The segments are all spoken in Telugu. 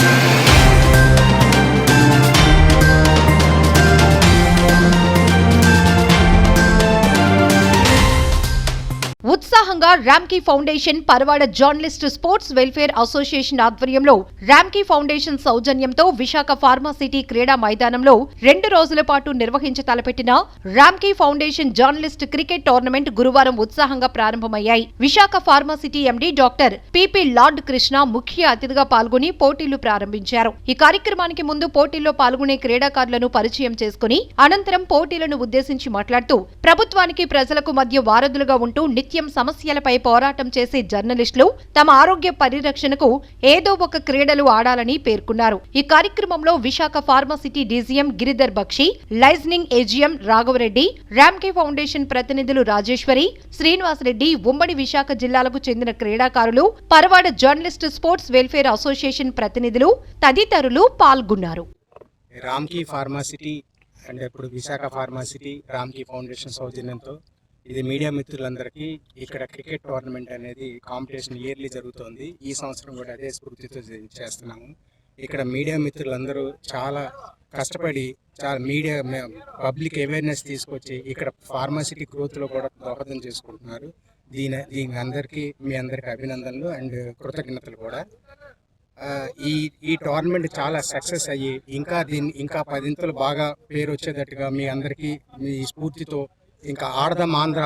Thank you. భాగంగా Ramky foundation Paravada journalist sports welfare association ఆధ్వర్యంలో ర్యాంకీ ఫౌండేషన్ సౌజన్యంతో విశాఖ ఫార్మాసిటీ క్రీడా మైదానంలో రెండు రోజుల పాటు నిర్వహించ తలపెట్టిన Ramky foundation journalist cricket tournament గురువారం ఉత్సాహంగా ప్రారంభమయ్యాయి. Visakha pharma city MD doctor P P lord Krishna ముఖ్య అతిథిగా పాల్గొని పోటీలు ప్రారంభించారు. ఈ కార్యక్రమానికి ముందు పోటీల్లో పాల్గొనే క్రీడాకారులను పరిచయం చేసుకుని అనంతరం పోటీలను ఉద్దేశించి మాట్లాడుతూ ప్రభుత్వానికి ప్రజలకు మధ్య వారధులుగా ఉంటూ నిత్యం సమస్యలపై పోరాటం చేసే జర్నలిస్టులు తమ ఆరోగ్య పరిరక్షణకు ఏదో ఒక క్రీడలు ఆడాలని పేర్కొన్నారు. ఈ కార్యక్రమంలో Visakha pharma city DGM Giridhar Bakshi liaisoning AGM Raghavareddy Ramky foundation ప్రతినిధులు రాజేశ్వరి శ్రీనివాసరెడ్డి ఉమ్మడి విశాఖ జిల్లాలకు చెందిన క్రీడాకారులు Paravada journalist sports welfare association ప్రతినిధులు తదితరులు పాల్గొన్నారు. రామ్కీ ఫార్మాసిటీ అండ్ ఇప్పుడు విశాఖ ఫార్మాసిటీ రామ్కీ ఫౌండేషన్ సౌజన్యంతో ఇది మీడియా మిత్రులందరికీ ఇక్కడ క్రికెట్ టోర్నమెంట్ అనేది కాంపిటీషన్ ఇయర్లీ జరుగుతోంది. ఈ సంవత్సరం కూడా అదే స్ఫూర్తితో చేస్తున్నాము. ఇక్కడ మీడియా మిత్రులందరూ చాలా కష్టపడి చాలా మీడియా పబ్లిక్ అవేర్నెస్ తీసుకొచ్చి ఇక్కడ ఫార్మసీకి గ్రోత్లో కూడా దోహదం చేసుకుంటున్నారు. దీని దీని అందరికీ మీ అందరికీ అభినందనలు అండ్ కృతజ్ఞతలు కూడా. ఈ ఈ టోర్నమెంట్ చాలా సక్సెస్ అయ్యి ఇంకా దీన్ని ఇంకా పదింతలు బాగా పేరు వచ్చేటట్టుగా మీ అందరికీ మీ స్ఫూర్తితో ఇంకా ఆడదాం ఆంధ్ర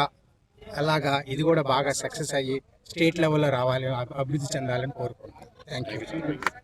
అలాగా ఇది కూడా బాగా సక్సెస్ అయ్యి స్టేట్ లెవెల్లో రావాలి అభివృద్ధి చెందాలని కోరుకుంటున్నాను. Thank you